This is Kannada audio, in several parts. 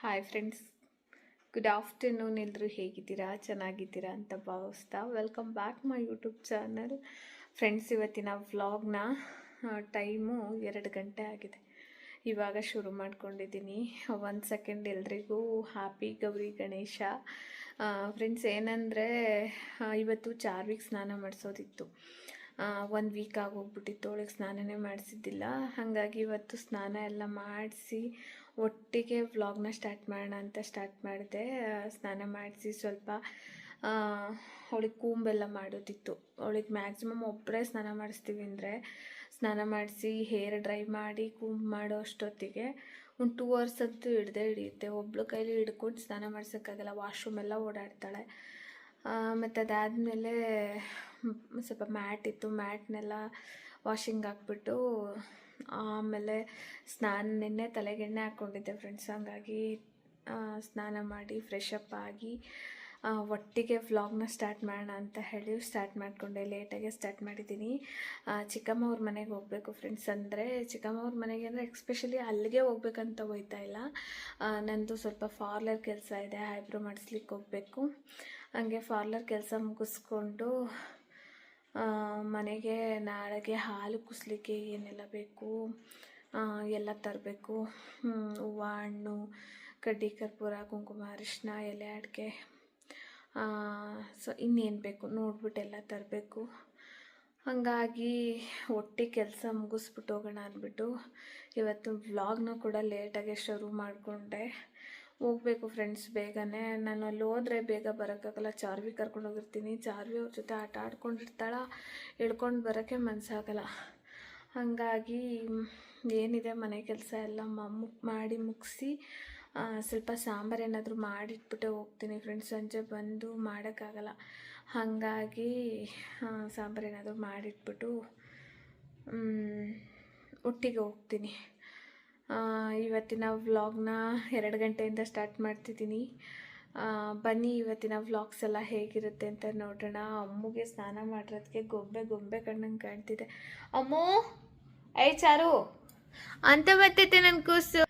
ಹಾಯ್ ಫ್ರೆಂಡ್ಸ್ ಗುಡ್ ಆಫ್ಟರ್ನೂನ್ ಎಲ್ಲರೂ ಹೇಗಿದ್ದೀರಾ? ಚೆನ್ನಾಗಿದ್ದೀರಾ ಅಂತ ಭಾವಿಸ್ತಾ welcome back my YouTube channel friends ಇವತ್ತಿನ ವ್ಲಾಗ್ನ ಟೈಮು ಎರಡು ಗಂಟೆ ಆಗಿದೆ. ಇವಾಗ ಶುರು ಮಾಡ್ಕೊಂಡಿದ್ದೀನಿ. ಒಂದು ಸೆಕೆಂಡ್ ಎಲ್ರಿಗೂ ಹ್ಯಾಪಿ ಗೌರಿ ಗಣೇಶ. ಫ್ರೆಂಡ್ಸ್ ಏನಂದರೆ ಇವತ್ತು ಚಾರ್ವಿಕ್ ಸ್ನಾನ ಮಾಡಿಸೋದಿತ್ತು. ಒಂದು ವೀಕ್ ಆಗೋಗ್ಬಿಟ್ಟಿತ್ತು ಅವಳಿಗೆ ಸ್ನಾನನೇ ಮಾಡಿಸಿದ್ದಿಲ್ಲ. ಹಾಗಾಗಿ ಇವತ್ತು ಸ್ನಾನ ಎಲ್ಲ ಮಾಡಿಸಿ ಒಟ್ಟಿಗೆ ವ್ಲಾಗ್ನ ಸ್ಟಾರ್ಟ್ ಮಾಡೋಣ ಅಂತ ಸ್ಟಾರ್ಟ್ ಮಾಡಿದೆ. ಸ್ನಾನ ಮಾಡಿಸಿ ಸ್ವಲ್ಪ ಅವಳಿಗೆ ಕೂಂಬೆಲ್ಲ ಮಾಡೋದಿತ್ತು. ಅವಳಿಗೆ ಮ್ಯಾಕ್ಸಿಮಮ್ ಒಬ್ಬರೇ ಸ್ನಾನ ಮಾಡಿಸ್ತೀವಿ ಅಂದರೆ, ಸ್ನಾನ ಮಾಡಿಸಿ ಹೇರ್ ಡ್ರೈ ಮಾಡಿ ಕೂಂಬ್ ಮಾಡೋ ಅಷ್ಟೊತ್ತಿಗೆ ಒಂದು ಟೂ ಅವರ್ಸ್ ಅಂತೂ ಹಿಡ್ದೇ ಹಿಡಿಯುತ್ತೆ. ಒಬ್ಳು ಕೈಲಿ ಹಿಡ್ಕೊಂಡು ಸ್ನಾನ ಮಾಡ್ಸೋಕ್ಕಾಗಲ್ಲ ವಾಶ್ರೂಮ್ ಎಲ್ಲ ಓಡಾಡ್ತಾಳೆ. ಮತ್ತು ಅದಾದಮೇಲೆ ಸ್ವಲ್ಪ ಮ್ಯಾಟ್ ಇತ್ತು. ಮ್ಯಾಟ್ನೆಲ್ಲ ವಾಷಿಂಗ್ ಹಾಕ್ಬಿಟ್ಟು ಆಮೇಲೆ ಸ್ನಾನ ನಿನ್ನೆ ತಲೆಗೆಣ್ಣೆ ಹಾಕ್ಕೊಂಡಿದ್ದೆ ಫ್ರೆಂಡ್ಸ್ ಹಂಗಾಗಿ ಸ್ನಾನ ಮಾಡಿ ಫ್ರೆಶ್ ಅಪ್ ಆಗಿ ಒಟ್ಟಿಗೆ ವ್ಲಾಗ್ನ ಸ್ಟಾರ್ಟ್ ಮಾಡೋಣ ಅಂತ ಹೇಳಿ ಸ್ಟಾರ್ಟ್ ಮಾಡಿಕೊಂಡೆ. ಲೇಟಾಗೆ ಸ್ಟಾರ್ಟ್ ಮಾಡಿದ್ದೀನಿ. ಚಿಕ್ಕಮ್ಮ ಅವ್ರ ಮನೆಗೆ ಹೋಗಬೇಕು ಫ್ರೆಂಡ್ಸ್ ಅಂದರೆ, ಚಿಕ್ಕಮ್ಮ ಅವ್ರ ಮನೆಗೆ ಅಂದರೆ ಎಕ್ಸ್ಪೆಷಲಿ ಅಲ್ಲಿಗೆ ಹೋಗ್ಬೇಕಂತ ಹೋಯ್ತಾ ಇಲ್ಲ. ನನ್ನದು ನಂದು ಸ್ವಲ್ಪ ಫಾರ್ಲರ್ ಕೆಲಸ ಇದೆ ಐಬ್ರೋ ಮಾಡಿಸ್ಲಿಕ್ಕೆ ಹೋಗಬೇಕು. ಹಂಗೆ ಫಾರ್ಲರ್ ಕೆಲಸ ಮುಗಿಸ್ಕೊಂಡು ಮನೆಗೆ ನಾಳೆಗೆ ಹಾಲು ಕುಸ್ಲಿಕ್ಕೆ ಏನೆಲ್ಲ ಬೇಕು? ಎಲ್ಲ ತರಬೇಕು. ಹೂವು, ಹಣ್ಣು, ಕಡ್ಡಿ, ಕರ್ಪೂರ, ಕುಂಕುಮ ಅರಿಶಿನ ಎಲೆ, ಅಡಿಕೆ. ಸೊ, ಇನ್ನೇನು ಬೇಕು? ನೋಡ್ಬಿಟ್ಟು ಎಲ್ಲ ತರಬೇಕು. ಹಾಗಾಗಿ ಒಟ್ಟಿ ಕೆಲಸ ಮುಗಿಸ್ಬಿಟ್ಟು ಹೋಗೋಣ ಅಂದ್ಬಿಟ್ಟು ಇವತ್ತು ವ್ಲಾಗ್ನ ಕೂಡ ಲೇಟಾಗೆ ಶುರು ಮಾಡಿಕೊಂಡೆ. ಹೋಗ್ಬೇಕು ಫ್ರೆಂಡ್ಸ್ ಬೇಗನೆ. ನಾನು ಅಲ್ಲಿ ಹೋದ್ರೆ ಬೇಗ ಬರೋಕ್ಕಾಗಲ್ಲ. ಚಾರ್ವಿ ಕರ್ಕೊಂಡು ಹೋಗಿರ್ತೀನಿ. ಚಾರ್ವಿ ಅವ್ರ ಜೊತೆ ಆಟ ಆಡ್ಕೊಂಡಿರ್ತಾಳ. ಎಳ್ಕೊಂಡು ಬರೋಕ್ಕೆ ಮನಸ್ಸಾಗಲ್ಲ ಹಾಗಾಗಿ ಏನಿದೆ ಮನೆ ಕೆಲಸ ಎಲ್ಲ ಮಮ್ಮು ಮಾಡಿ ಮುಗಿಸಿ ಸ್ವಲ್ಪ ಸಾಂಬಾರು ಏನಾದರೂ ಮಾಡಿಟ್ಬಿಟ್ಟೆ ಹೋಗ್ತೀನಿ ಫ್ರೆಂಡ್ಸ್ ಸಂಜೆ ಬಂದು ಮಾಡೋಕ್ಕಾಗಲ್ಲ. ಹಾಗಾಗಿ ಸಾಂಬಾರು ಏನಾದರೂ ಮಾಡಿಟ್ಬಿಟ್ಟು ಒಟ್ಟಿಗೆ ಹೋಗ್ತೀನಿ. ಇವತ್ತಿನ ವ್ಲಾಗ್ನ ಎರಡು ಗಂಟೆಯಿಂದ ಸ್ಟಾರ್ಟ್ ಮಾಡ್ತಿದ್ದೀನಿ. ಬನ್ನಿ ಇವತ್ತಿನ ವ್ಲಾಗ್ಸ್ ಎಲ್ಲ ಹೇಗಿರುತ್ತೆ ಅಂತ ನೋಡೋಣ. ಅಮ್ಮಗೆ ಸ್ನಾನ ಮಾಡಿರೋದಕ್ಕೆ ಗೊಂಬೆ ಗೊಂಬೆ ಕಣ್ಣಂಗೆ ಕಾಣ್ತಿದೆ. ಅಮ್ಮೋ ಐ ಚಾರು, ಅಂತ ಬರ್ತೈತೆ ನನ್ನ ಕೂಸು.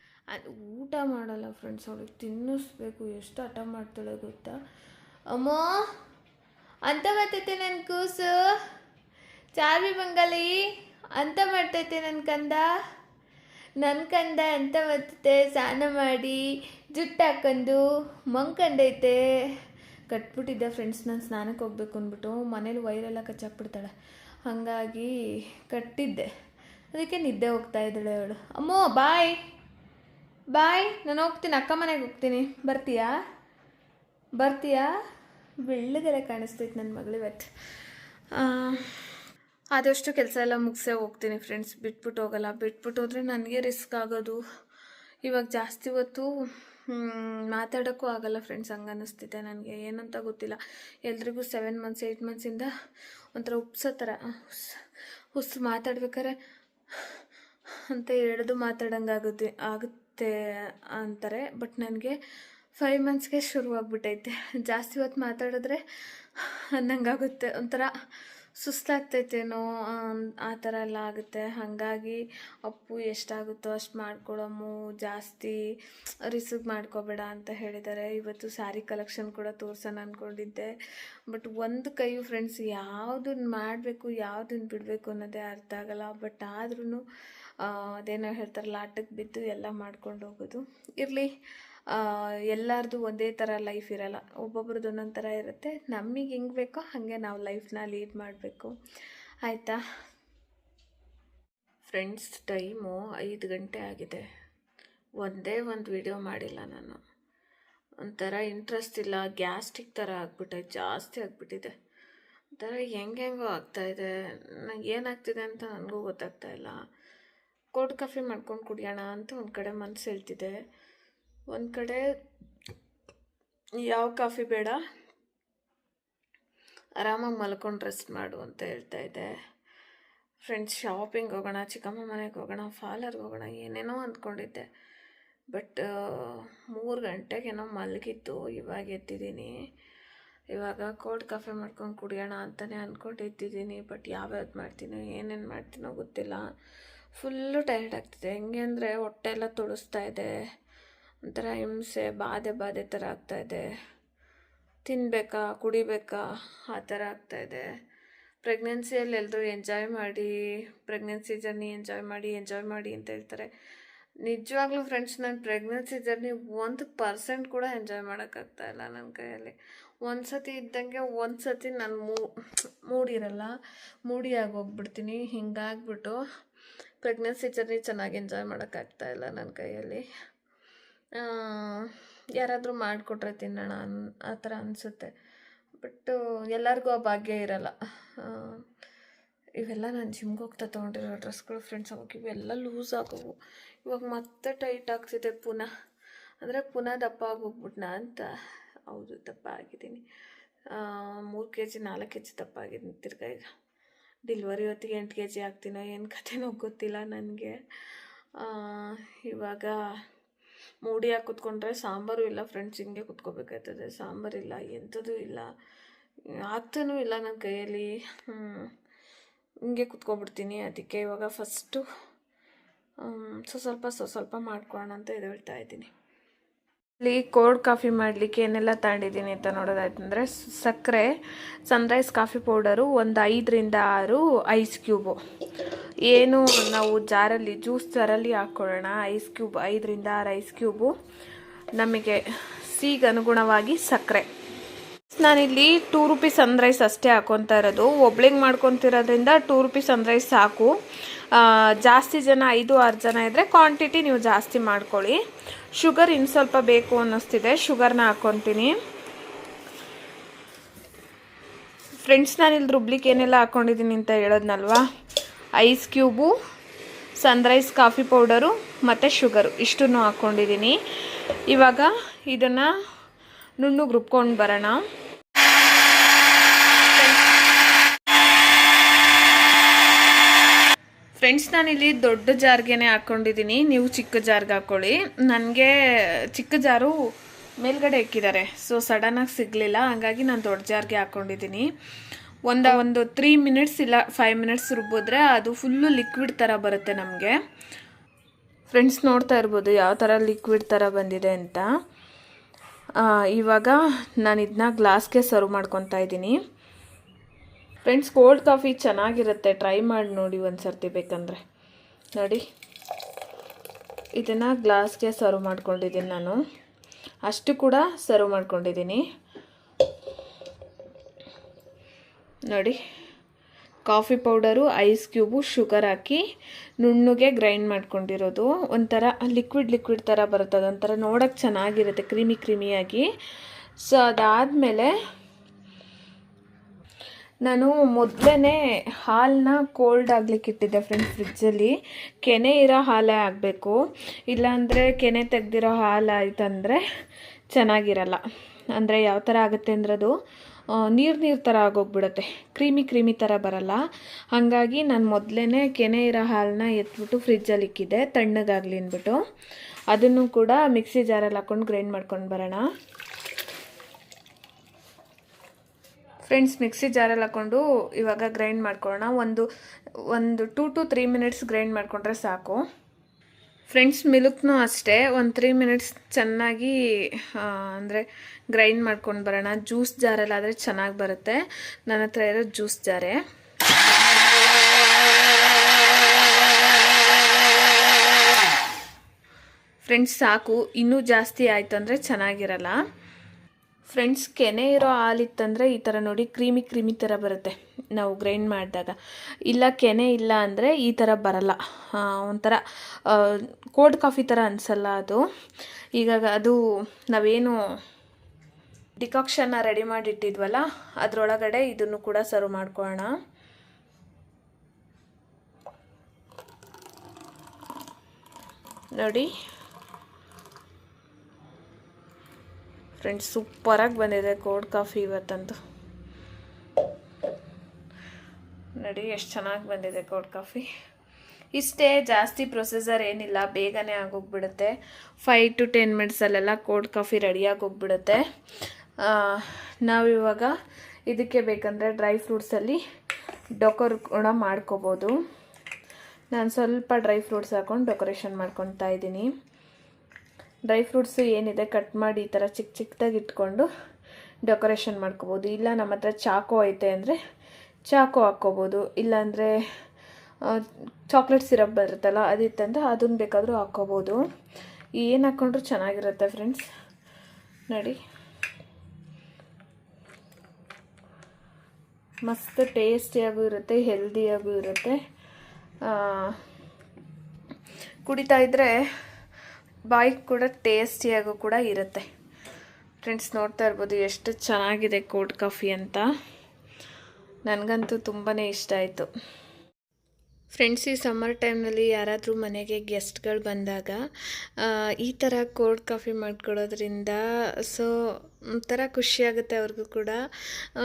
ಊಟ ಮಾಡಲ್ಲ ಫ್ರೆಂಡ್ಸ್ ಅವಳಿಗೆ ತಿನ್ನಿಸ್ಬೇಕು, ಎಷ್ಟು ಹಠ ಮಾಡ್ತಾಳೆ ಗೊತ್ತಾ? ಅಮ್ಮ, ಅಂತ ಬರ್ತೈತೆ ನನ್ನ ಕೂಸು. ಚಾರ್ವಿ ಬಂಗಾಲಿ, ಅಂತ ಮಾಡ್ತೈತೆ ನನ್ನ ಕಂದ. ನನ್ನ ಕಂದ ಅಂತ ಮತ್ತೆ ಸ್ನಾನ ಮಾಡಿ, ಜುಟ್ಟು ಹಾಕೊಂಡು ಮಂಕಂಡೈತೆ ಕಟ್ಬಿಟ್ಟಿದ್ದೆ ಫ್ರೆಂಡ್ಸ್ ನಾನು ಸ್ನಾನಕ್ಕೆ ಹೋಗ್ಬೇಕು ಅಂದ್ಬಿಟ್ಟು ಮನೇಲಿ ವೈರೆಲ್ಲ ಕಚ್ಚಾಕ್ಬಿಡ್ತಾಳೆ. ಹಾಗಾಗಿ ಕಟ್ಟಿದ್ದೆ. ಅದಕ್ಕೆ ನಿದ್ದೆ ಹೋಗ್ತಾ ಇದ್ದಾಳೆ ಅವಳು. ಅಮ್ಮೋ, ಬಾಯ್. ಬಾಯ್, ನಾನು ಹೋಗ್ತೀನಿ, ಅಕ್ಕ ಮನೆಗೆ ಹೋಗ್ತೀನಿ. ಬರ್ತೀಯಾ? ಬರ್ತೀಯಾ? ಬೆಳ್ಳಗೆಲ್ಲ ಕಾಣಿಸ್ತೈತೆ ನನ್ನ ಮಗಳಿವತ್ತು. ಆದಷ್ಟು ಕೆಲಸ ಎಲ್ಲ ಮುಗಿಸೇ ಹೋಗ್ತೀನಿ ಫ್ರೆಂಡ್ಸ್ ಬಿಟ್ಬಿಟ್ಟು ಹೋಗಲ್ಲ. ಬಿಟ್ಬಿಟ್ಟು ಹೋದರೆ ನನಗೆ ರಿಸ್ಕ್ ಆಗೋದು. ಇವಾಗ ಜಾಸ್ತಿ ಹೊತ್ತು ಮಾತಾಡೋಕ್ಕೂ ಆಗಲ್ಲ ಫ್ರೆಂಡ್ಸ್ ಹಂಗೆ ಅನ್ನಿಸ್ತಿದೆ ನನಗೆ. ಏನಂತ ಗೊತ್ತಿಲ್ಲ. ಎಲ್ರಿಗೂ ಸೆವೆನ್ ಮಂತ್ಸ್ ಏಯ್ಟ್ ಮಂತ್ಸಿಂದ ಒಂಥರ ಉಪ್ಸೋ ಥರ ಉಸ್ ಮಾತಾಡ್ಬೇಕಾರೆ ಅಂತ ಎಳೆದು ಮಾತಾಡೋಂಗಾಗುತ್ತೆ ಆಗುತ್ತೆ ಅಂತಾರೆ. ಬಟ್ ನನಗೆ ಫೈವ್ ಮಂತ್ಸ್ಗೆ ಶುರುವಾಗ್ಬಿಟ್ಟೈತೆ ಜಾಸ್ತಿ ಹೊತ್ತು ಮಾತಾಡಿದ್ರೆ ಅನ್ನಂಗಾಗುತ್ತೆ ಒಂಥರ ಸುಸ್ತಾಗ್ತೈತೇನೋ ಆ ಥರ ಎಲ್ಲ ಆಗುತ್ತೆ. ಹಾಗಾಗಿ ಅಪ್ಪು ಎಷ್ಟಾಗುತ್ತೋ ಅಷ್ಟು ಮಾಡ್ಕೊಳಮ್ಮು ಜಾಸ್ತಿ ರಿಸೀವ್ ಮಾಡ್ಕೋಬೇಡ ಅಂತ ಹೇಳಿದ್ದಾರೆ. ಇವತ್ತು ಸ್ಯಾರಿ ಕಲೆಕ್ಷನ್ ಕೂಡ ತೋರ್ಸೋಣ ಅಂದ್ಕೊಂಡಿದ್ದೆ ಬಟ್ ಒಂದು ಕೈಯು ಫ್ರೆಂಡ್ಸ್ ಯಾವುದನ್ನ ಮಾಡಬೇಕು ಯಾವುದನ್ನ ಬಿಡಬೇಕು ಅನ್ನೋದೇ ಅರ್ಥ ಆಗಲ್ಲ. ಬಟ್ ಆದ್ರೂ ಅದೇನೋ ಹೇಳ್ತಾರಲ್ಲ ಆಟಕ್ಕೆ ಬಿದ್ದು ಎಲ್ಲ ಮಾಡ್ಕೊಂಡು ಹೋಗೋದು. ಇರಲಿ. ಎಲ್ಲರದು ಒಂದೇ ಥರ ಲೈಫ್ ಇರಲ್ಲ. ಒಬ್ಬೊಬ್ರದ್ದು ಒಂದೊಂದು ಥರ ಇರುತ್ತೆ. ನಮಗೆ ಹೆಂಗೆ ಬೇಕೋ ಹಾಗೆ ನಾವು ಲೈಫ್ನ ಲೀಡ್ ಮಾಡಬೇಕು. ಆಯಿತಾ? ಫ್ರೆಂಡ್ಸ್ ಟೈಮು ಐದು ಗಂಟೆ ಆಗಿದೆ. ಒಂದೇ ಒಂದು ವಿಡಿಯೋ ಮಾಡಿಲ್ಲ ನಾನು. ಒಂಥರ ಇಂಟ್ರೆಸ್ಟ್ ಇಲ್ಲ. ಗ್ಯಾಸ್ಟ್ರಿಕ್ ಥರ ಆಗ್ಬಿಟ್ಟೈತೆ ಜಾಸ್ತಿ ಆಗಿಬಿಟ್ಟಿದೆ. ಒಂಥರ ಹೆಂಗೆ ಹೆಂಗೋ ಆಗ್ತಾಯಿದೆ ನಂಗೆ ಏನಾಗ್ತಿದೆ ಅಂತ ನನಗೂ ಗೊತ್ತಾಗ್ತಾ ಇಲ್ಲ. ಕೋಲ್ಡ್ ಕಾಫಿ ಮಾಡ್ಕೊಂಡು ಕುಡಿಯೋಣ ಅಂತ ಒಂದು ಕಡೆ ಮನಸ್ಸು ಹೇಳ್ತಿದೆ. ಒಂದು ಕಡೆ ಯಾವ ಕಾಫಿ ಬೇಡ. ಆರಾಮಾಗಿ ಮಲ್ಕೊಂಡು ರೆಸ್ಟ್ ಮಾಡು ಅಂತ ಹೇಳ್ತಾ ಇದ್ದೆ. ಫ್ರೆಂಡ್ಸ್ ಶಾಪಿಂಗ್ ಹೋಗೋಣ, ಚಿಕ್ಕಮ್ಮ ಮನೆಗೆ ಹೋಗೋಣ ಫಾಲರ್ಗೆ ಹೋಗೋಣ, ಏನೇನೋ ಅಂದ್ಕೊಂಡಿದ್ದೆ ಬಟ್ ಮೂರು ಗಂಟೆಗೇನೋ ಮಲಗಿತ್ತು ಇವಾಗ ಎದ್ದಿದ್ದೀನಿ. ಇವಾಗ ಕೋಲ್ಡ್ ಕಾಫಿ ಮಾಡ್ಕೊಂಡು ಕುಡಿಯೋಣ ಅಂತಲೇ ಅಂದ್ಕೊಂಡು ಎತ್ತಿದ್ದೀನಿ ಬಟ್ ಯಾವ್ಯಾವ್ದು ಮಾಡ್ತೀನೋ, ಏನೇನು ಮಾಡ್ತೀನೋ ಗೊತ್ತಿಲ್ಲ. ಫುಲ್ಲು ಟೈರ್ಡ್ ಆಗ್ತಿದೆ. ಹೆಂಗೆ ಅಂದರೆ ಹೊಟ್ಟೆ ಎಲ್ಲ ತುಳಿಸ್ತಾ ಇದೆ. ಒಂಥರ ಹಿಂಸೆ, ಬಾಧೆ ಬಾಧೆ ಥರ ಇದೆ. ತಿನ್ನಬೇಕಾ ಕುಡಿಬೇಕಾ, ಆ ಥರ ಆಗ್ತಾಯಿದೆ ಪ್ರೆಗ್ನೆನ್ಸಿಯಲ್ಲಿ ಎಲ್ಲರೂ ಎಂಜಾಯ್ ಮಾಡಿ, ಪ್ರೆಗ್ನೆನ್ಸಿ ಜರ್ನಿ ಎಂಜಾಯ್ ಮಾಡಿ ಎಂಜಾಯ್ ಮಾಡಿ ಅಂತ ಹೇಳ್ತಾರೆ. ನಿಜವಾಗ್ಲೂ ಫ್ರೆಂಡ್ಸ್ ನಾನು ಪ್ರೆಗ್ನೆನ್ಸಿ ಜರ್ನಿ ಒಂದು ಪರ್ಸೆಂಟ್ ಕೂಡ ಎಂಜಾಯ್ ಮಾಡೋಕ್ಕಾಗ್ತಾ ಇಲ್ಲ ನನ್ನ ಕೈಯಲ್ಲಿ. ಒಂದು ಸತಿ ಇದ್ದಂಗೆ ಒಂದು ಸತಿ ನಾನು ಮೂ, ಮೂಡಿರಲ್ಲ, ಮೂಡಿ ಆಗೋಗ್ಬಿಡ್ತೀನಿ, ಹಿಂಗಾಗ್ಬಿಟ್ಟು ಪ್ರೆಗ್ನೆನ್ಸಿ ಜರ್ನಿ ಚೆನ್ನಾಗಿ ಎಂಜಾಯ್ ಮಾಡೋಕ್ಕಾಗ್ತಾ ಇಲ್ಲ ನನ್ನ ಕೈಯಲ್ಲಿ. ಯಾರಾದರೂ ಮಾಡಿಕೊಟ್ರೆ ತಿನ್ನೋಣ ಅನ್, ಆ ಥರ ಅನಿಸುತ್ತೆ. ಬಟ್ಟು ಎಲ್ಲರಿಗೂ ಆ ಭಾಗ್ಯ ಇರಲ್ಲ. ಇವೆಲ್ಲ ನಾನು ಜಿಮ್ಗೆ ಹೋಗ್ತಾ ತೊಗೊಂಡಿರೋ ಡ್ರೆಸ್ಗಳು ಫ್ರೆಂಡ್ಸ್ ಅವಾಗ ಇವೆಲ್ಲ ಲೂಸ್ ಆಗೋವು. ಇವಾಗ ಮತ್ತೆ ಟೈಟ್ ಆಗ್ತಿದೆ ಪುನಃ. ಅಂದರೆ ಪುನಃ ದಪ್ಪ ಆಗೋಗ್ಬಿಟ್ನಾ ಅಂತ. ಹೌದು, ದಪ್ಪ ಆಗಿದ್ದೀನಿ. ಮೂರು ಕೆ ಜಿ ನಾಲ್ಕು ಕೆ ಜಿ ದಪ್ಪ ಆಗಿದ್ದೀನಿ ತಿರ್ಗಾ ಈಗ. ಡಿಲ್ವರಿ ಹೊತ್ತಿಗೆ ಎಂಟು ಕೆ ಜಿ ಆಗ್ತೀನೋ ಏನು ಕಥೆನೋ ಗೊತ್ತಿಲ್ಲ ನನಗೆ. ಇವಾಗ ಮೂಡಿಯಾಗಿ ಕುತ್ಕೊಂಡ್ರೆ ಸಾಂಬಾರು ಇಲ್ಲ ಫ್ರೆಂಡ್ಸ್ ಹಿಂಗೆ ಕುತ್ಕೋಬೇಕಾಯ್ತದೆ. ಸಾಂಬಾರಿಲ್ಲ ಎಂಥದ್ದು ಇಲ್ಲ. ಆಗ್ತಾನೂ ಇಲ್ಲ ನನ್ನ ಕೈಯಲ್ಲಿ. ಹಿಂಗೆ ಕುತ್ಕೊಬಿಡ್ತೀನಿ ಅದಕ್ಕೆ ಇವಾಗ ಫಸ್ಟು ಸೊ ಸ್ವಲ್ಪ ಸೊ ಸ್ವಲ್ಪ ಮಾಡ್ಕೊಳ್ಳೋಣ ಅಂತ ಎದ್ದೇಳ್ತಾ ಇದ್ದೀನಿ. ಇಲ್ಲಿ ಕೋಲ್ಡ್ ಕಾಫಿ ಮಾಡಲಿಕ್ಕೆ ಏನೆಲ್ಲ ತಗೊಂಡಿದ್ದೀನಿ ಅಂತ ನೋಡೋದಾಯ್ತಂದರೆ, ಸಕ್ಕರೆ ಸನ್ರೈಸ್ ಕಾಫಿ ಪೌಡರು ಒಂದು ಐದರಿಂದ ಆರು ಐಸ್ ಕ್ಯೂಬು ಏನು ನಾವು ಜಾರಲ್ಲಿ, ಜ್ಯೂಸ್ ಜಾರಲ್ಲಿ ಹಾಕ್ಕೊಳ್ಳೋಣ. ಐಸ್ ಕ್ಯೂಬ್ ಐದರಿಂದ ಆರು ಐಸ್ ಕ್ಯೂಬು ನಮಗೆ ಸಿಗೆ ಅನುಗುಣವಾಗಿ ಸಕ್ಕರೆ. ನಾನಿಲ್ಲಿ ಟೂ ರುಪೀಸ್ ಸನ್ರೈಸ್ ಅಷ್ಟೇ ಹಾಕೊತಾ ಇರೋದು. ಒಬ್ಳಿಂಗ್ ಮಾಡ್ಕೊತಿರೋದ್ರಿಂದ ಟೂ ರುಪೀಸ್ ಸನ್ರೈಸ್ ಸಾಕು. ಜಾಸ್ತಿ ಜನ ಐದು, ಆರು ಜನ ಇದ್ದರೆ ಕ್ವಾಂಟಿಟಿ ನೀವು ಜಾಸ್ತಿ ಮಾಡ್ಕೊಳ್ಳಿ. ಶುಗರ್ ಇನ್ನು ಸ್ವಲ್ಪ ಬೇಕು ಅನ್ನಿಸ್ತಿದೆ. ಶುಗರ್ನ ಹಾಕ್ಕೊತೀನಿ ಫ್ರೆಂಡ್ಸ್ ನಾನಿಲ್ಲಿ ರುಬ್ಲಿಕ್ಕೆ ಏನೆಲ್ಲ ಹಾಕ್ಕೊಂಡಿದ್ದೀನಿ ಅಂತ ಹೇಳೋದ್ನಲ್ವಾ? Ice cube Sunrise coffee powder ಮತ್ತು ಶುಗರು ಇಷ್ಟನ್ನು ಹಾಕ್ಕೊಂಡಿದ್ದೀನಿ. ಇವಾಗ ಇದನ್ನು ನುಣ್ಣಗೆ ರುಬ್ಕೊಂಡು ಬರೋಣ. ಫ್ರೆಂಡ್ಸ್ ನಾನಿಲ್ಲಿ ದೊಡ್ಡ ಜಾರ್ಗೆನೆ ಹಾಕ್ಕೊಂಡಿದ್ದೀನಿ. ನೀವು ಚಿಕ್ಕ ಜಾರ್ಗೆ ಹಾಕ್ಕೊಳ್ಳಿ ನನಗೆ ಚಿಕ್ಕ ಜಾರು ಮೇಲ್ಗಡೆ ಇಕ್ಕಿದ್ದಾರೆ. ಸೊ ಸಡನ್ನಾಗಿ ಸಿಗಲಿಲ್ಲ. ಹಾಗಾಗಿ ನಾನು ದೊಡ್ಡ ಜಾರ್ಗೆ ಹಾಕ್ಕೊಂಡಿದ್ದೀನಿ. ಒಂದು ಒಂದು ತ್ರೀ ಮಿನಿಟ್ಸ್ ಇಲ್ಲ ಫೈವ್ ಮಿನಿಟ್ಸ್ ರುಬ್ಬಿದ್ರೆ ಅದು ಫುಲ್ಲು ಲಿಕ್ವಿಡ್ ಥರ ಬರುತ್ತೆ ನಮಗೆ. ಫ್ರೆಂಡ್ಸ್ ನೋಡ್ತಾ ಇರ್ಬೋದು ಯಾವ ಥರ ಲಿಕ್ವಿಡ್ ಥರ ಬಂದಿದೆ ಅಂತ. ಇವಾಗ ನಾನು ಇದನ್ನ ಗ್ಲಾಸ್ಗೆ ಸರ್ವ್ ಮಾಡ್ಕೊತಾ ಇದ್ದೀನಿ. ಫ್ರೆಂಡ್ಸ್ ಕೋಲ್ಡ್ ಕಾಫಿ ಚೆನ್ನಾಗಿರುತ್ತೆ. ಟ್ರೈ ಮಾಡಿ ನೋಡಿ ಒಂದು ಸರ್ತಿ ಬೇಕಂದರೆ. ನೋಡಿ. ಇದನ್ನು ಗ್ಲಾಸ್ಗೆ ಸರ್ವ್ ಮಾಡ್ಕೊಂಡಿದ್ದೀನಿ ನಾನು. ಅಷ್ಟು ಕೂಡ ಸರ್ವ್ ಮಾಡ್ಕೊಂಡಿದ್ದೀನಿ. ನೋಡಿ. Coffee powder, ice cube, sugar ಹಾಕಿ ನುಣ್ಣಗೆ ಗ್ರೈಂಡ್ ಮಾಡ್ಕೊಂಡಿರೋದು. ಒಂಥರ ಲಿಕ್ವಿಡ್ ಲಿಕ್ವಿಡ್ ಥರ ಬರುತ್ತೆ. ಅದೊಂಥರ ನೋಡೋಕ್ಕೆ ಚೆನ್ನಾಗಿರುತ್ತೆ, ಕ್ರಿಮಿ ಕ್ರಿಮಿಯಾಗಿ. ಸೊ ಅದಾದಮೇಲೆ ನಾನು ಮೊದಲೇ ಹಾಲನ್ನ ಕೋಲ್ಡ್ ಆಗಲಿಕ್ಕೆ ಇಟ್ಟಿದ್ದೆ ಫ್ರೆಂಡ್ಸ್ ಫ್ರಿಜ್ಜಲ್ಲಿ. ಕೆನೆ ಇರೋ ಹಾಲೇ ಆಗಬೇಕು. ಇಲ್ಲಾಂದರೆ ಕೆನೆ ತೆಗ್ದಿರೋ ಹಾಲು ಆಯ್ತಂದರೆ ಚೆನ್ನಾಗಿರಲ್ಲ. ಅಂದರೆ ಯಾವ ಥರ ಆಗುತ್ತೆ ಅಂದ್ರೆ ಅದು ನೀರು ನೀರು ಥರ ಆಗೋಗ್ಬಿಡುತ್ತೆ. ಕ್ರೀಮಿ ಕ್ರೀಮಿ ಥರ ಬರಲ್ಲ. ಹಾಗಾಗಿ ನಾನು ಮೊದಲೇ ಕೆನೆ ಇರೋ ಹಾಲನ್ನ ಎತ್ಬಿಟ್ಟು ಫ್ರಿಜ್ಜಲ್ಲಿ ಇಕ್ಕಿದ್ದೆ, ತಣ್ಣಗಾಗಲಿ ಅಂದ್ಬಿಟ್ಟು. ಅದನ್ನು ಕೂಡ ಮಿಕ್ಸಿ ಜಾರಲ್ಲಿ ಹಾಕ್ಕೊಂಡು ಗ್ರೈಂಡ್ ಮಾಡ್ಕೊಂಡು ಬರೋಣ. ಫ್ರೆಂಡ್ಸ್, ಮಿಕ್ಸಿ ಜಾರಲ್ಲಿ ಹಾಕ್ಕೊಂಡು ಇವಾಗ ಗ್ರೈಂಡ್ ಮಾಡ್ಕೊಳ್ಳೋಣ. ಒಂದು ಒಂದು two to three minutes grind ಮಾಡಿಕೊಂಡ್ರೆ ಸಾಕು. ಫ್ರೆಂಡ್ಸ್, ಮಿಲ್ಕ್ನೂ ಅಷ್ಟೇ. ಒಂದು ತ್ರೀ ಮಿನಿಟ್ಸ್ ಚೆನ್ನಾಗಿ ಅಂದರೆ ಗ್ರೈಂಡ್ ಮಾಡ್ಕೊಂಡು ಬರೋಣ. ಜ್ಯೂಸ್ ಜಾರಲ್ಲಾದರೆ ಚೆನ್ನಾಗಿ ಬರುತ್ತೆ. ನನ್ನ ಹತ್ರ ಇರೋ ಜ್ಯೂಸ್ ಜಾರೆ. ಫ್ರೆಂಡ್ಸ್, ಸಾಕು. ಇನ್ನೂ ಜಾಸ್ತಿ ಆಯಿತು ಅಂದರೆ ಚೆನ್ನಾಗಿರಲ್ಲ. ಫ್ರೆಂಡ್ಸ್, ಕೆನೆ ಇರೋ ಹಾಲಿತ್ತಂದರೆ ಈ ಥರ ನೋಡಿ ಕ್ರೀಮಿ ಕ್ರೀಮಿ ಥರ ಬರುತ್ತೆ. ನಾವು ಗ್ರೈಂಡ್ ಮಾಡಿದಾಗ. ಇಲ್ಲ, ಕೆನೆ ಇಲ್ಲ ಅಂದರೆ ಈ ಥರ ಬರಲ್ಲ. ಒಂಥರ ಕೋಲ್ಡ್ ಕಾಫಿ ಥರ ಅನಿಸಲ್ಲ ಅದು. ಈಗ ಅದು ನಾವೇನು ಡಿಕಾಕ್ಷನ್ನ ರೆಡಿ ಮಾಡಿಟ್ಟಿದ್ವಲ್ಲ, ಅದರೊಳಗಡೆ ಇದನ್ನು ಕೂಡ ಸರ್ವ್ ಮಾಡ್ಕೊಳ್ಳೋಣ. ನೋಡಿ. ಫ್ರೆಂಡ್ಸ್, ಸೂಪರಾಗಿ ಬಂದಿದೆ ಕೋಲ್ಡ್ ಕಾಫಿ ಇವತ್ತಂತೂ. ನೋಡಿ, ಎಷ್ಟು ಚೆನ್ನಾಗಿ ಬಂದಿದೆ ಕೋಲ್ಡ್ ಕಾಫಿ. ಇಷ್ಟೇ ಜಾಸ್ತಿ ಪ್ರೊಸೆಸರ್ ಏನಿಲ್ಲ, ಬೇಗನೆ ಆಗೋಗ್ಬಿಡುತ್ತೆ. ಫೈವ್ ಟು ಟೆನ್ ಮಿನಿಟ್ಸಲ್ಲೆಲ್ಲ ಕೋಲ್ಡ್ ಕಾಫಿ ರೆಡಿಯಾಗಿ ಹೋಗ್ಬಿಡುತ್ತೆ ನಾವಿವಾಗ ಇದಕ್ಕೆ ಬೇಕಂದರೆ ಡ್ರೈ ಫ್ರೂಟ್ಸಲ್ಲಿ ಡೊಕೋರ್ ಕೂಡ ಮಾಡ್ಕೋಬೋದು. ನಾನು ಸ್ವಲ್ಪ ಡ್ರೈ ಫ್ರೂಟ್ಸ್ ಹಾಕೊಂಡು ಡೆಕೋರೇಷನ್ ಮಾಡ್ಕೊತಾ ಇದ್ದೀನಿ. ಡ್ರೈ ಫ್ರೂಟ್ಸು ಏನಿದೆ ಕಟ್ ಮಾಡಿ ಈ ಥರ ಚಿಕ್ಕ ಚಿಕ್ಕದಾಗಿ ಇಟ್ಕೊಂಡು ಡೆಕೋರೇಷನ್ ಮಾಡ್ಕೋಬೋದು. ಇಲ್ಲ ನಮ್ಮ ಹತ್ರ ಚಾಕು ಐತೆ ಅಂದರೆ ಚಾಕು ಹಾಕ್ಕೋಬೋದು. ಇಲ್ಲಾಂದರೆ ಚಾಕ್ಲೇಟ್ ಸಿರಪ್ ಬರುತ್ತಲ್ಲ ಅದಿತ್ತಂದ್ರೆ ಅದನ್ನು ಬೇಕಾದರೂ ಹಾಕ್ಕೋಬೋದು. ಏನು ಹಾಕ್ಕೊಂಡ್ರೂ ಚೆನ್ನಾಗಿರುತ್ತೆ ಫ್ರೆಂಡ್ಸ್? ನೋಡಿ. ಮಸ್ತ್ ಟೇಸ್ಟಿಯಾಗೂ ಇರುತ್ತೆ, ಹೆಲ್ದಿಯಾಗೂ ಇರುತ್ತೆ. ಕುಡಿತಾ ಇದ್ದರೆ ಬಾಯಿಗೆ ಕೂಡ ಟೇಸ್ಟಿಯಾಗೂ ಕೂಡ ಇರುತ್ತೆ. ಫ್ರೆಂಡ್ಸ್ ನೋಡ್ತಾ ಇರ್ಬೋದು ಎಷ್ಟು ಚೆನ್ನಾಗಿದೆ ಕೋಲ್ಡ್ ಕಾಫಿ ಅಂತ. ನನಗಂತೂ ತುಂಬಾ ಇಷ್ಟ ಆಯಿತು. ಫ್ರೆಂಡ್ಸ್ ಈ ಸಮ್ಮರ್ ಟೈಮ್ನಲ್ಲಿ ಯಾರಾದರೂ ಮನೆಗೆ ಗೆಸ್ಟ್ಗಳು ಬಂದಾಗ ಈ ಥರ ಕೋಲ್ಡ್ ಕಾಫಿ ಮಾಡ್ಕೊಳ್ಳೋದ್ರಿಂದ ಸೊ ಒಂಥರ ಖುಷಿಯಾಗುತ್ತೆ ಅವ್ರಿಗೂ ಕೂಡ.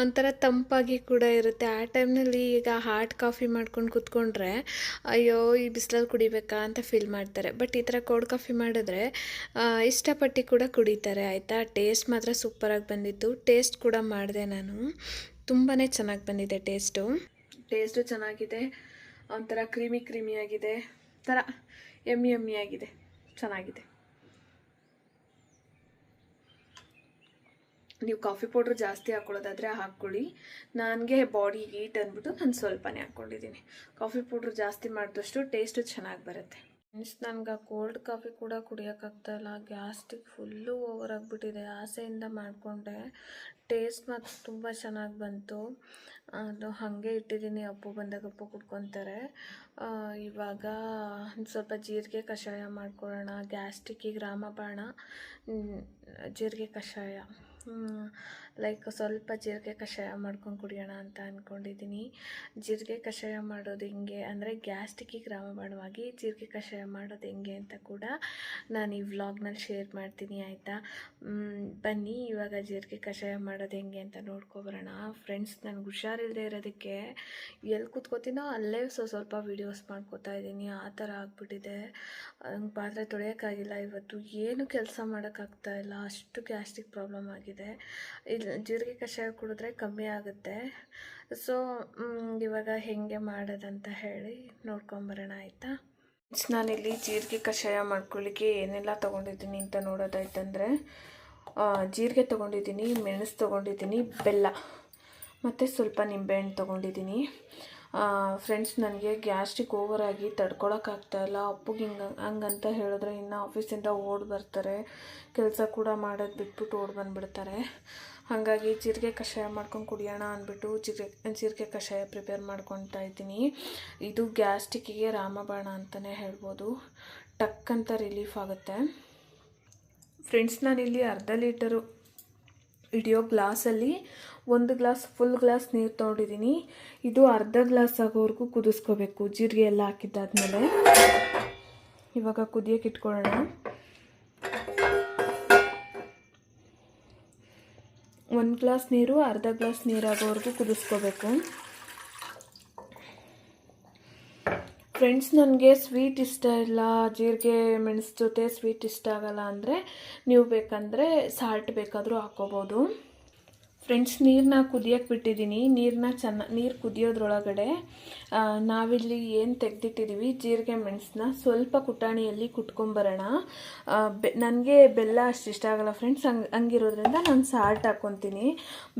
ಒಂಥರ ತಂಪಾಗಿ ಕೂಡ ಇರುತ್ತೆ. ಆ ಟೈಮ್ನಲ್ಲಿ ಈಗ ಹಾಟ್ ಕಾಫಿ ಮಾಡ್ಕೊಂಡು ಕುತ್ಕೊಂಡ್ರೆ, ಅಯ್ಯೋ, ಈ ಬಿಸಿಲಲ್ಲಿ ಕುಡಿಬೇಕಾ ಅಂತ ಫೀಲ್ ಮಾಡ್ತಾರೆ. ಬಟ್ ಈ ಥರ ಕೋಲ್ಡ್ ಕಾಫಿ ಮಾಡಿದ್ರೆ ಇಷ್ಟಪಟ್ಟು ಕೂಡ ಕುಡಿತಾರೆ, ಆಯಿತಾ? ಟೇಸ್ಟ್ ಮಾತ್ರ ಸೂಪರಾಗಿ ಬಂದಿತ್ತು. ಟೇಸ್ಟ್ ಕೂಡ ಮಾಡಿದೆ ನಾನು. ತುಂಬಾ ಚೆನ್ನಾಗಿ ಬಂದಿದೆ ಟೇಸ್ಟು ಟೇಸ್ಟು ಚೆನ್ನಾಗಿದೆ. ಒಂಥರ ಕ್ರೀಮಿ ಆಗಿದೆ. ಥರ ಎಮ್ಮಿ ಎಮ್ಮಿ ಆಗಿದೆ. ಚೆನ್ನಾಗಿದೆ. ನೀವು ಕಾಫಿ ಪೌಡ್ರ್ ಜಾಸ್ತಿ ಹಾಕ್ಕೊಳ್ಳೋದಾದರೆ ಹಾಕ್ಕೊಳ್ಳಿ. ನನಗೆ ಬಾಡಿ ಹೀಟ್ ಅಂದ್ಬಿಟ್ಟು ನಾನು ಸ್ವಲ್ಪನೇ ಹಾಕ್ಕೊಂಡಿದ್ದೀನಿ. ಕಾಫಿ ಪೌಡ್ರ್ ಜಾಸ್ತಿ ಮಾಡಿದಷ್ಟು ಟೇಸ್ಟು ಚೆನ್ನಾಗಿ ಬರುತ್ತೆ. ಮೀನ್ಸ್ ನನಗೆ ಕೋಲ್ಡ್ ಕಾಫಿ ಕೂಡ ಕುಡಿಯೋಕ್ಕಾಗ್ತಾಯಿಲ್ಲ ಗ್ಯಾಸ್ಟಿಕ್ ಫುಲ್ಲು ಓವರ್ ಆಗಿಬಿಟ್ಟಿದೆ ಆಸೆಯಿಂದ ಮಾಡಿಕೊಂಡೆ. ಟೇಸ್ಟ್ ಮಾತ್ರ ತುಂಬ ಚೆನ್ನಾಗಿ ಬಂತು. ಅದು ಹಾಗೆ ಇಟ್ಟಿದ್ದೀನಿ. ಅಪ್ಪು ಬಂದಾಗ ಅಪ್ಪು ಕುಡ್ಕೊತಾರೆ. ಇವಾಗ ಸ್ವಲ್ಪ ಜೀರಿಗೆ ಕಷಾಯ ಮಾಡ್ಕೊಳ್ಳೋಣ. ಗ್ಯಾಸ್ಟಿಕ್ಕಿಗೆ ರಾಮಬಾಣ ಜೀರಿಗೆ ಕಷಾಯ. ಲೈಕ್ ಸ್ವಲ್ಪ ಜೀರಿಗೆ ಕಷಾಯ ಮಾಡ್ಕೊಂಡು ಕುಡಿಯೋಣ ಅಂತ ಅಂದ್ಕೊಂಡಿದ್ದೀನಿ ಜೀರಿಗೆ ಕಷಾಯ ಮಾಡೋದು ಹೆಂಗೆ ಅಂದರೆ ಗ್ಯಾಸ್ಟಿಕ್ಕಿಗೆ ರಾಮಬಾಣವಾಗಿ ಜೀರಿಗೆ ಕಷಾಯ ಮಾಡೋದು ಹೆಂಗೆ ಅಂತ ಕೂಡ ನಾನು ಈ ವ್ಲಾಗ್ನಲ್ಲಿ ಶೇರ್ ಮಾಡ್ತೀನಿ, ಆಯಿತಾ? ಬನ್ನಿ, ಇವಾಗ ಜೀರಿಗೆ ಕಷಾಯ ಮಾಡೋದು ಹೆಂಗೆ ಅಂತ ನೋಡ್ಕೊಬರೋಣ. ಫ್ರೆಂಡ್ಸ್ ನನಗೆ ಹುಷಾರಿಲ್ಲದೆ ಇರೋದಕ್ಕೆ ಎಲ್ಲಿ ಕೂತ್ಕೋತೀನೋ ಅಲ್ಲೇ ಸೊ, ಸ್ವಲ್ಪ ವೀಡಿಯೋಸ್ ಮಾಡ್ಕೋತಾ ಇದ್ದೀನಿ. ಆ ಥರ ಆಗ್ಬಿಟ್ಟಿದೆ. ನಂಗೆ ಪಾತ್ರೆ ತೊಳೆಯೋಕ್ಕಾಗಿಲ್ಲ ಇವತ್ತು. ಏನು ಕೆಲಸ ಮಾಡೋಕ್ಕಾಗ್ತಾ ಇಲ್ಲ. ಅಷ್ಟು ಗ್ಯಾಸ್ಟ್ರಿಕ್ ಪ್ರಾಬ್ಲಮ್ ಆಗಿದೆ. ಜೀರಿಗೆ ಕಷಾಯ ಕುಡಿದ್ರೆ ಕಮ್ಮಿ ಆಗುತ್ತೆ. ಸೊ ಇವಾಗ ಹೇಗೆ ಮಾಡೋದಂತ ಹೇಳಿ ನೋಡ್ಕೊಂಬರೋಣ ಆಯಿತಾ? ನಾನಿಲ್ಲಿ ಜೀರಿಗೆ ಕಷಾಯ ಮಾಡ್ಕೊಳ್ಳಿಕ್ಕೆ ಏನೆಲ್ಲ ತೊಗೊಂಡಿದ್ದೀನಿ ಅಂತ ನೋಡೋದಾಯ್ತಂದರೆ ಜೀರಿಗೆ ತೊಗೊಂಡಿದ್ದೀನಿ, ಮೆಣಸು ತೊಗೊಂಡಿದ್ದೀನಿ, ಬೆಲ್ಲ, ಮತ್ತು ಸ್ವಲ್ಪ ನಿಂಬೆಹಣ್ಣು ತೊಗೊಂಡಿದ್ದೀನಿ. ಫ್ರೆಂಡ್ಸ್ ನನಗೆ ಗ್ಯಾಸ್ಟ್ರಿಕ್ ಓವರ್ ಆಗಿ ತಡ್ಕೊಳಕ್ಕಾಗ್ತಾಯಿಲ್ಲ ಅಪ್ಪಗೆ ಹಿಂಗೆ, ಹಂಗಂತ ಹೇಳಿದ್ರೆ ಇನ್ನು ಆಫೀಸಿಂದ ಓಡಿ ಬರ್ತಾರೆ. ಕೆಲಸ ಕೂಡ ಮಾಡೋದು ಬಿಟ್ಬಿಟ್ಟು ಓಡಿ ಬಂದುಬಿಡ್ತಾರೆ. ಹಾಗಾಗಿ ಜೀರಿಗೆ ಕಷಾಯ ಮಾಡ್ಕೊಂಡು ಕುಡಿಯೋಣ ಅಂದ್ಬಿಟ್ಟು ಜೀರಿಗೆ ಜೀರಿಗೆ ಕಷಾಯ ಪ್ರಿಪೇರ್ ಮಾಡ್ಕೊತಾ ಇದ್ದೀನಿ. ಇದು ಗ್ಯಾಸ್ಟಿಕ್ಕಿಗೆ ರಾಮಬಾಣ ಅಂತಲೇ ಹೇಳ್ಬೋದು. ಟಕ್ ಅಂತ ರಿಲೀಫ್ ಆಗುತ್ತೆ. ಫ್ರೆಂಡ್ಸ್ ನಾನಿಲ್ಲಿ ಅರ್ಧ ಲೀಟರು ಹಿಡಿಯೋ ಗ್ಲಾಸಲ್ಲಿ ಒಂದು ಗ್ಲಾಸ್ ಫುಲ್ ಗ್ಲಾಸ್ ನೀರು ತೊಗೊಂಡಿದ್ದೀನಿ. ಇದು ಅರ್ಧ ಗ್ಲಾಸ್ ಆಗೋವರೆಗೂ ಕುದಿಸ್ಕೋಬೇಕು. ಜೀರಿಗೆ ಎಲ್ಲ ಹಾಕಿದ್ದಾದ್ಮೇಲೆ. ಇವಾಗ ಕುದಿಯೋಕೆ ಇಟ್ಕೊಳ್ಳೋಣ. ಒಂದು ಗ್ಲಾಸ್ ನೀರು, ಅರ್ಧ ಗ್ಲಾಸ್ ನೀರಾಗೋವರೆಗೂ ಕುದಿಸ್ಕೋಬೇಕು. ಫ್ರೆಂಡ್ಸ್ ನನಗೆ ಸ್ವೀಟ್ ಇಷ್ಟ ಇಲ್ಲ. ಜೀರಿಗೆ, ಮೆಣಸು ಜೊತೆ ಸ್ವೀಟ್ ಇಷ್ಟ ಆಗಲ್ಲ ಅಂದರೆ, ನೀವು ಬೇಕಂದರೆ ಸಾಲ್ಟ್ ಬೇಕಾದರೂ ಹಾಕ್ಕೋಬೋದು ಫ್ರೆಂಡ್ಸ್ ನೀರನ್ನ ಕುದಿಯೋಕೆ ಬಿಟ್ಟಿದ್ದೀನಿ ನೀರನ್ನ ಚೆನ್ನ, ನೀರು ಕುದಿಯೋದ್ರೊಳಗಡೆ ನಾವಿಲ್ಲಿ ಏನು ತೆಗೆದಿಟ್ಟಿದ್ದೀವಿ ಜೀರಿಗೆ ಮೆಣಸನ್ನ ಸ್ವಲ್ಪ ಕುಟಾಣಿಯಲ್ಲಿ ಕುಟ್ಕೊಂಬರೋಣ. ಬೆ, ನನಗೆ ಬೆಲ್ಲ ಅಷ್ಟು ಇಷ್ಟ ಆಗಲ್ಲ ಫ್ರೆಂಡ್ಸ್ ಹಂಗೆ, ಹಂಗಿರೋದ್ರಿಂದ ನಾನು ಸಾಲ್ಟ್ ಹಾಕ್ಕೊತೀನಿ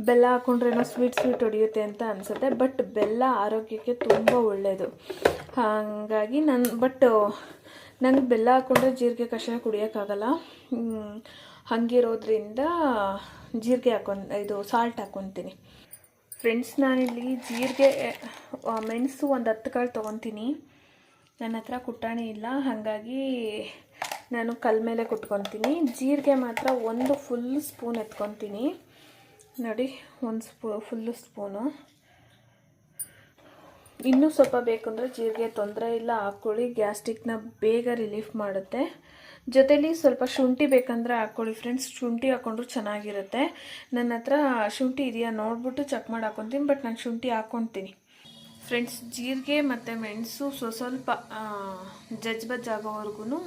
ಬೆಲ್ಲ ಹಾಕ್ಕೊಂಡ್ರೆ ಏನೋ ಸ್ವೀಟ್ ಸ್ವೀಟ್ ಹೊಡಿಯುತ್ತೆ ಅಂತ ಅನಿಸುತ್ತೆ. ಬಟ್ ಬೆಲ್ಲ ಆರೋಗ್ಯಕ್ಕೆ ತುಂಬ ಒಳ್ಳೆಯದು ಹಾಗಾಗಿ ನಾನು ಬಟ್ ನಂಗೆ ಬೆಲ್ಲ ಹಾಕ್ಕೊಂಡ್ರೆ ಜೀರಿಗೆ ಕಷಾಯ ಕುಡಿಯೋಕ್ಕಾಗಲ್ಲ ಹಂಗಿರೋದ್ರಿಂದ ಜೀರಿಗೆ ಹಾಕೊಂಡು, ಇದು ಸಾಲ್ಟ್ ಹಾಕ್ಕೊತೀನಿ ಫ್ರೆಂಡ್ಸ್ ನಾನಿಲ್ಲಿ ಜೀರಿಗೆ ಮೆಣಸು ಒಂದು ಹತ್ತು ಕಾಳು ತೊಗೊತೀನಿ. ನನ್ನ ಹತ್ರ ಕುಟ್ಟಾಣಿ ಇಲ್ಲ, ಹಾಗಾಗಿ ನಾನು ಕಲ್ ಮೇಲೆ ಕುಟ್ಕೊತೀನಿ. ಜೀರಿಗೆ ಮಾತ್ರ ಒಂದು ಫುಲ್ ಸ್ಪೂನ್ ಎತ್ಕೊತೀನಿ. ನೋಡಿ, ಒಂದು ಸ್ಪೂ ಫುಲ್ಲು ಸ್ಪೂನು ಇನ್ನೂ ಸ್ವಲ್ಪ ಬೇಕಂದರೆ ಜೀರಿಗೆ ತೊಂದರೆ ಇಲ್ಲ ಹಾಕ್ಕೊಳ್ಳಿ ಗ್ಯಾಸ್ಟಿಕ್ನ ಬೇಗ ರಿಲೀಫ್ ಮಾಡುತ್ತೆ. ಜೊತೆಲಿ ಸ್ವಲ್ಪ ಶುಂಠಿ ಬೇಕಂದ್ರೆ ಹಾಕ್ಕೊಳ್ಳಿ ಫ್ರೆಂಡ್ಸ್ ಶುಂಠಿ ಹಾಕ್ಕೊಂಡ್ರು ಚೆನ್ನಾಗಿರುತ್ತೆ. ನನ್ನ ಹತ್ರ ಶುಂಠಿ ಇದೆಯಾ ನೋಡ್ಬಿಟ್ಟು ಚೆಕ್ ಮಾಡಿ ಹಾಕ್ಕೊತೀನಿ ಬಟ್ ನಾನು ಶುಂಠಿ ಹಾಕ್ಕೊತೀನಿ ಫ್ರೆಂಡ್ಸ್ ಜೀರಿಗೆ ಮತ್ತು ಮೆಣಸು ಸ್ವ ಸ್ವಲ್ಪ ಜಜ್ಜ್ ಬಜ್ಜ್ ಆಗೋವರೆಗೂ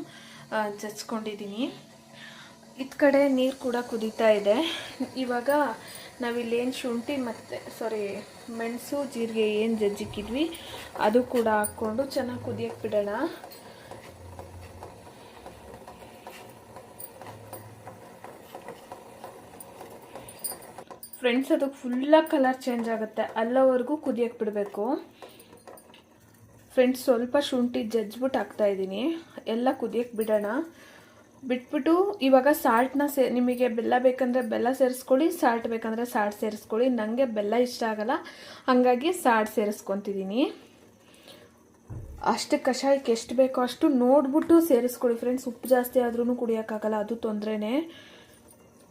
ಜಜ್ಕೊಂಡಿದ್ದೀನಿ ಇತ್ತ ಕಡೆ ನೀರು ಕೂಡ ಕುದೀತಾ ಇದೆ. ಇವಾಗ ನಾವಿಲ್ಲೇನು ಶುಂಠಿ ಮತ್ತು ಸಾರಿ ಮೆಣಸು, ಜೀರಿಗೆ ಏನು ಜಜ್ಜಿಕ್ಕಿದ್ವಿ, ಅದು ಕೂಡ ಹಾಕ್ಕೊಂಡು ಚೆನ್ನಾಗಿ ಕುದಿಯೋಕ್ಕೆ ಬಿಡೋಣ. ಫ್ರೆಂಡ್ಸ್, ಅದು ಫುಲ್ಲಾಗಿ ಕಲರ್ ಚೇಂಜ್ ಆಗುತ್ತೆ. ಅಲ್ಲವರೆಗೂ ಕುದಿಯಕ್ಕೆ ಬಿಡಬೇಕು. ಫ್ರೆಂಡ್ಸ್, ಸ್ವಲ್ಪ ಶುಂಠಿ ಜಜ್ಬಿಟ್ಟು ಹಾಕ್ತಾ ಇದ್ದೀನಿ. ಎಲ್ಲ ಕುದಿಯಕ್ಕೆ ಬಿಡೋಣ. ಬಿಟ್ಬಿಟ್ಟು ಇವಾಗ ಸಾಲ್ಟ್ನ ಸೇ, ನಿಮಗೆ ಬೆಲ್ಲ ಬೇಕಂದರೆ ಬೆಲ್ಲ ಸೇರಿಸ್ಕೊಳ್ಳಿ ಸಾಲ್ಟ್ ಬೇಕಂದರೆ ಸಾಲ್ಟ್ ಸೇರಿಸ್ಕೊಳ್ಳಿ. ನನಗೆ ಬೆಲ್ಲ ಇಷ್ಟ ಆಗಲ್ಲ, ಹಾಗಾಗಿ ಸಾಲ್ಟ್ ಸೇರಿಸ್ಕೊತಿದ್ದೀನಿ. ಅಷ್ಟು ಕಷಾಯಕ್ಕೆ ಎಷ್ಟು ಬೇಕೋ ಅಷ್ಟು ನೋಡ್ಬಿಟ್ಟು ಸೇರಿಸ್ಕೊಳ್ಳಿ. ಫ್ರೆಂಡ್ಸ್, ಉಪ್ಪು ಜಾಸ್ತಿ ಆದ್ರೂ ಕುಡಿಯೋಕ್ಕಾಗಲ್ಲ ಅದು ತೊಂದರೆನೇ.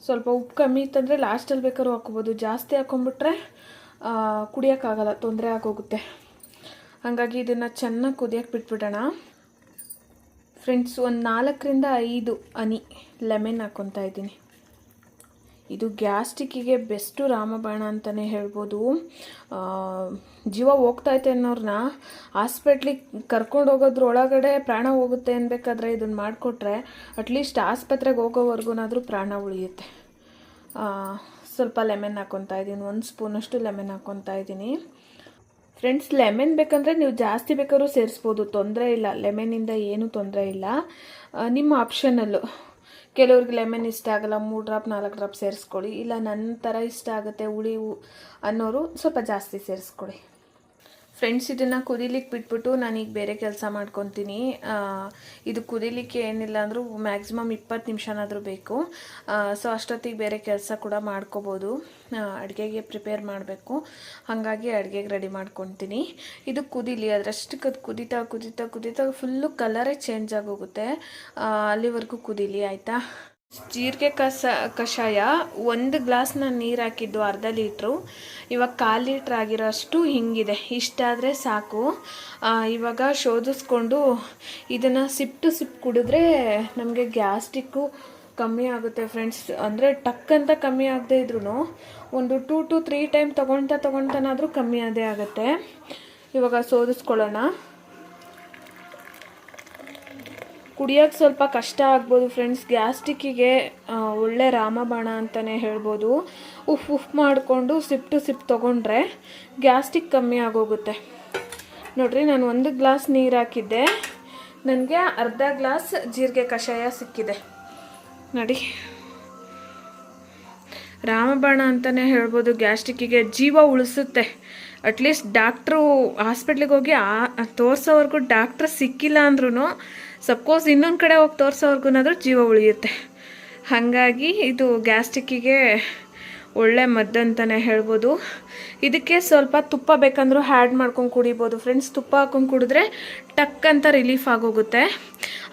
ಸ್ವಲ್ಪ ಉಪ್ಪು ಕಮ್ಮಿ ಇತ್ತಂದರೆ ಲಾಸ್ಟಲ್ಲಿ ಬೇಕಾದ್ರೂ ಹಾಕ್ಕೋಬೋದು ಜಾಸ್ತಿ ಹಾಕೊಂಬಿಟ್ರೆ ಕುಡಿಯೋಕ್ಕಾಗಲ್ಲ, ತೊಂದರೆ ಆಗೋಗುತ್ತೆ. ಹಾಗಾಗಿ ಇದನ್ನು ಚೆನ್ನಾಗಿ ಕುದಿಯೋಕ್ಕೆ ಬಿಟ್ಬಿಡೋಣ. ಫ್ರೆಂಡ್ಸ್ ಒಂದು ನಾಲ್ಕರಿಂದ ಐದು ಹನಿ ಲೆಮೆನ್ ಹಾಕ್ಕೊತಾ ಇದ್ದೀನಿ. ಇದು ಗ್ಯಾಸ್ಟಿಕ್ಕಿಗೆ ಬೆಸ್ಟು ರಾಮಬಾಣ ಅಂತಲೇ ಹೇಳ್ಬೋದು. ಜೀವ ಹೋಗ್ತೈತೆ ಅನ್ನೋರನ್ನ ಹಾಸ್ಪಿಟ್ಲಿಗೆ ಕರ್ಕೊಂಡು ಹೋಗೋದ್ರೊಳಗಡೆ ಪ್ರಾಣ ಹೋಗುತ್ತೆ ಅನ್ಬೇಕಾದ್ರೆ ಇದನ್ನು ಮಾಡಿಕೊಟ್ರೆ ಅಟ್ಲೀಸ್ಟ್ ಆಸ್ಪತ್ರೆಗೆ ಹೋಗೋವರೆಗೂನಾದರೂ ಪ್ರಾಣ ಉಳಿಯುತ್ತೆ. ಸ್ವಲ್ಪ ಲೆಮನ್ ಹಾಕ್ಕೊತಾ ಇದ್ದೀನಿ ಒಂದು ಸ್ಪೂನಷ್ಟು ಲೆಮನ್ ಹಾಕ್ಕೊತಾ ಇದ್ದೀನಿ ಫ್ರೆಂಡ್ಸ್, ಲೆಮೆನ್ ಬೇಕಂದರೆ ನೀವು ಜಾಸ್ತಿ ಬೇಕಾದ್ರೂ ಸೇರಿಸ್ಬೋದು, ತೊಂದರೆ ಇಲ್ಲ. ಲೆಮನಿಂದ ಏನೂ ತೊಂದರೆ ಇಲ್ಲ. ನಿಮ್ಮ ಆಪ್ಷನಲ್ಲು. ಕೆಲವ್ರಿಗೆ ಲೆಮನ್ ಇಷ್ಟ ಆಗಲ್ಲ, ಮೂರು ಡ್ರಾಪ್ ನಾಲ್ಕು ಡ್ರಾಪ್ ಸೇರಿಸ್ಕೊಳ್ಳಿ. ಇಲ್ಲ ನನ್ನ ಥರ ಇಷ್ಟ ಆಗುತ್ತೆ ಹುಳಿ ಅನ್ನೋರು ಸ್ವಲ್ಪ ಜಾಸ್ತಿ ಸೇರಿಸ್ಕೊಳ್ಳಿ. ಫ್ರೆಂಡ್ಸ್ ಇದನ್ನು ಕುದಿಲಿಕ್ಕೆ ಬಿಟ್ಬಿಟ್ಟು ನಾನೀಗ ಬೇರೆ ಕೆಲಸ ಮಾಡ್ಕೊತೀನಿ. ಇದು ಕುದಿಲಿಕ್ಕೆ ಏನಿಲ್ಲ ಅಂದರೂ ಮ್ಯಾಕ್ಸಿಮಮ್ ಇಪ್ಪತ್ತು ನಿಮಿಷನಾದರೂ ಬೇಕು. ಸೊ ಅಷ್ಟೊತ್ತಿಗೆ ಬೇರೆ ಕೆಲಸ ಕೂಡ ಮಾಡ್ಕೋಬೋದು. ಅಡುಗೆಗೆ ಪ್ರಿಪೇರ್ ಮಾಡಬೇಕು. ಹಾಗಾಗಿ ಅಡುಗೆಗೆ ರೆಡಿ ಮಾಡ್ಕೊತೀನಿ. ಇದು ಕುದಿಲಿ ಅದರಷ್ಟಕ್ಕೆ ಅದು ಕುದಿತಾ ಕುದಿತಾ, ಕುದೀತಾ ಫುಲ್ಲು ಕಲರೇ ಚೇಂಜ್ ಆಗೋಗುತ್ತೆ. ಅಲ್ಲಿವರೆಗೂ ಕುದಿಲಿ, ಆಯಿತಾ? ಜೀರಿಗೆ ಕಸ, ಕಷಾಯ, ಒಂದು ಗ್ಲಾಸ್ನ ನೀರು ಹಾಕಿದ್ದು ಅರ್ಧ ಲೀಟ್ರು. ಇವಾಗ ಕಾಲು ಲೀಟ್ರ್ ಆಗಿರೋ ಅಷ್ಟು ಹಿಂಗಿದೆ. ಇಷ್ಟಾದರೆ ಸಾಕು. ಇವಾಗ ಶೋಧಿಸ್ಕೊಂಡು ಇದನ್ನು ಸಿಪ್ ಟು ಸಿಪ್ ಕುಡಿದ್ರೆ ನಮಗೆ ಗ್ಯಾಸ್ಟಿಕ್ಕು ಕಮ್ಮಿ ಆಗುತ್ತೆ ಫ್ರೆಂಡ್ಸ್. ಅಂದರೆ ಟಕ್ ಅಂತ ಕಮ್ಮಿ ಆಗದೆ ಇದ್ರೂ ಒಂದು ಟೂ ಟು ತ್ರೀ ಟೈಮ್ ತೊಗೊಳ್ತಾ ತೊಗೊಳ್ತಾನಾದರೂ ಕಮ್ಮಿ ಅದೇ ಆಗುತ್ತೆ. ಇವಾಗ ಶೋಧಿಸ್ಕೊಳ್ಳೋಣ. ಕುಡಿಯೋಕ್ಕೆ ಸ್ವಲ್ಪ ಕಷ್ಟ ಆಗ್ಬೋದು ಫ್ರೆಂಡ್ಸ್ ಗ್ಯಾಸ್ಟಿಕ್ಕಿಗೆ ಒಳ್ಳೆ ರಾಮಬಾಣ ಅಂತಲೇ ಹೇಳ್ಬೋದು. ಉಫ್ ಉಫ್ ಮಾಡಿಕೊಂಡು ಸಿಪ್ ಟು ಸಿಪ್ ತೊಗೊಂಡ್ರೆ ಗ್ಯಾಸ್ಟಿಕ್ ಕಮ್ಮಿ ಆಗೋಗುತ್ತೆ. ನೋಡ್ರಿ, ನಾನು ಒಂದು ಗ್ಲಾಸ್ ನೀರು ಹಾಕಿದ್ದೆ. ನನಗೆ ಅರ್ಧ ಗ್ಲಾಸ್ ಜೀರಿಗೆ ಕಷಾಯ ಸಿಕ್ಕಿದೆ. ನೋಡಿ. ರಾಮಬಾಣ ಅಂತಲೇ ಹೇಳ್ಬೋದು ಗ್ಯಾಸ್ಟಿಕ್ಕಿಗೆ ಜೀವ ಉಳಿಸುತ್ತೆ. ಅಟ್ಲೀಸ್ಟ್ ಡಾಕ್ಟ್ರು ಹಾಸ್ಪಿಟ್ಲಿಗೆ ಹೋಗಿ ಆ, ತೋರಿಸೋವರೆಗೂ ಡಾಕ್ಟ್ರ್ ಸಿಕ್ಕಿಲ್ಲ ಅಂದ್ರೂ ಸಪೋಸ್ ಇನ್ನೊಂದು ಕಡೆ ಹೋಗಿ ತೋರಿಸೋವ್ರಿಗೂನಾದರೂ ಜೀವ ಉಳಿಯುತ್ತೆ. ಹಾಗಾಗಿ ಇದು ಗ್ಯಾಸ್ಟಿಕ್ಕಿಗೆ ಒಳ್ಳೆ ಮದ್ದು ಅಂತಲೇ ಹೇಳ್ಬೋದು. ಇದಕ್ಕೆ ಸ್ವಲ್ಪ ತುಪ್ಪ ಬೇಕಂದರೂ ಹ್ಯಾಡ್ ಮಾಡ್ಕೊಂಡು ಕುಡಿಬೋದು. ಫ್ರೆಂಡ್ಸ್ ತುಪ್ಪ ಹಾಕೊಂಡು ಕುಡಿದ್ರೆ ಟಕ್ ಅಂತ ರಿಲೀಫ್ ಆಗೋಗುತ್ತೆ.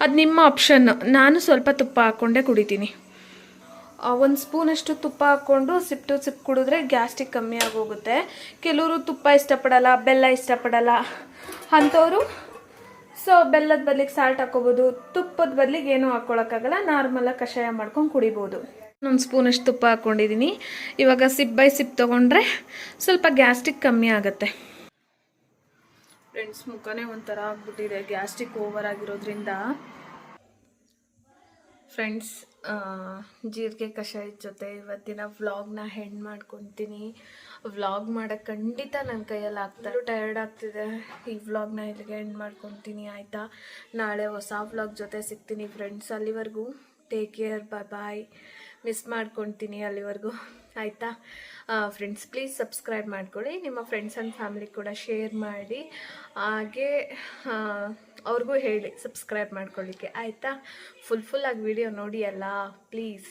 ಅದು ನಿಮ್ಮ ಆಪ್ಷನ್ ನಾನು ಸ್ವಲ್ಪ ತುಪ್ಪ ಹಾಕ್ಕೊಂಡೇ ಕುಡಿತೀನಿ. ಒಂದು ಸ್ಪೂನಷ್ಟು ತುಪ್ಪ ಹಾಕ್ಕೊಂಡು ಸಿಪ್ ಟು ಸಿಪ್ ಕುಡಿದ್ರೆ ಗ್ಯಾಸ್ಟಿಕ್ ಕಮ್ಮಿ ಆಗೋಗುತ್ತೆ. ಕೆಲವರು ತುಪ್ಪ ಇಷ್ಟಪಡಲ್ಲ, ಬೆಲ್ಲ ಇಷ್ಟಪಡಲ್ಲ. ಅಂಥವರು ಸೊ ಬೆಲ್ಲದ ಬದಲಿಗೆ ಸಾಲ್ಟ್ ಹಾಕೋಬಹುದು ತುಪ್ಪದ ಬದಲಿಗೆ ಏನೂ ಹಾಕ್ಕೊಳಕ್ಕಾಗಲ್ಲ ನಾರ್ಮಲಾಗಿ ಕಷಾಯ ಮಾಡ್ಕೊಂಡು ಕುಡಿಬೋದು. ಒಂದು ಸ್ಪೂನಷ್ಟು ತುಪ್ಪ ಹಾಕ್ಕೊಂಡಿದ್ದೀನಿ ಇವಾಗ ಸಿಪ್ ಬೈ ಸಿಪ್ ತೊಗೊಂಡ್ರೆ ಸ್ವಲ್ಪ ಗ್ಯಾಸ್ಟಿಕ್ ಕಮ್ಮಿ ಆಗುತ್ತೆ. ಫ್ರೆಂಡ್ಸ್ ಮುಖನೇ ಒಂಥರ ಆಗ್ಬಿಟ್ಟಿದೆ ಗ್ಯಾಸ್ಟಿಕ್ ಓವರ್ ಆಗಿರೋದ್ರಿಂದ. ಫ್ರೆಂಡ್ಸ್ ಜೀರಿಗೆ ಕಷಾಯದ ಜೊತೆ ಇವತ್ತಿನ ವ್ಲಾಗ್ನ ಹೆಣ್ಣು ಮಾಡ್ಕೊತೀನಿ. ವ್ಲಾಗ್ ಮಾಡೋಕ್ಕೆ ಖಂಡಿತ ನನ್ನ ಕೈಯಲ್ಲಿ ಆಗ್ತಾರೆ ಟಯರ್ಡ್ ಆಗ್ತಿದೆ. ಈ ವ್ಲಾಗ್ನ ಇಲ್ಲಿಗೆ ಎಂಡ್ ಮಾಡ್ಕೊತೀನಿ, ಆಯಿತಾ? ನಾಳೆ ಹೊಸ ವ್ಲಾಗ್ ಜೊತೆ ಸಿಗ್ತೀನಿ ಫ್ರೆಂಡ್ಸ್ ಅಲ್ಲಿವರೆಗೂ. Take care bye bye miss ಮಾಡ್ಕೊತೀನಿ ಅಲ್ಲಿವರೆಗೂ. ಆಯಿತಾ? ಫ್ರೆಂಡ್ಸ್ ಪ್ಲೀಸ್ ಸಬ್ಸ್ಕ್ರೈಬ್ ಮಾಡ್ಕೊಳ್ಳಿ. ನಿಮ್ಮ ಫ್ರೆಂಡ್ಸ್ ಆ್ಯಂಡ್ ಫ್ಯಾಮಿಲಿ ಕೂಡ ಶೇರ್ ಮಾಡಿ. ಹಾಗೆ ಅವ್ರಿಗೂ ಹೇಳಿ ಸಬ್ಸ್ಕ್ರೈಬ್ ಮಾಡ್ಕೊಳ್ಳಿಕ್ಕೆ. ಆಯಿತಾ? ಫುಲ್ ಫುಲ್ಲಾಗಿ ವಿಡಿಯೋ ನೋಡಿ ಅಲ್ಲ ಪ್ಲೀಸ್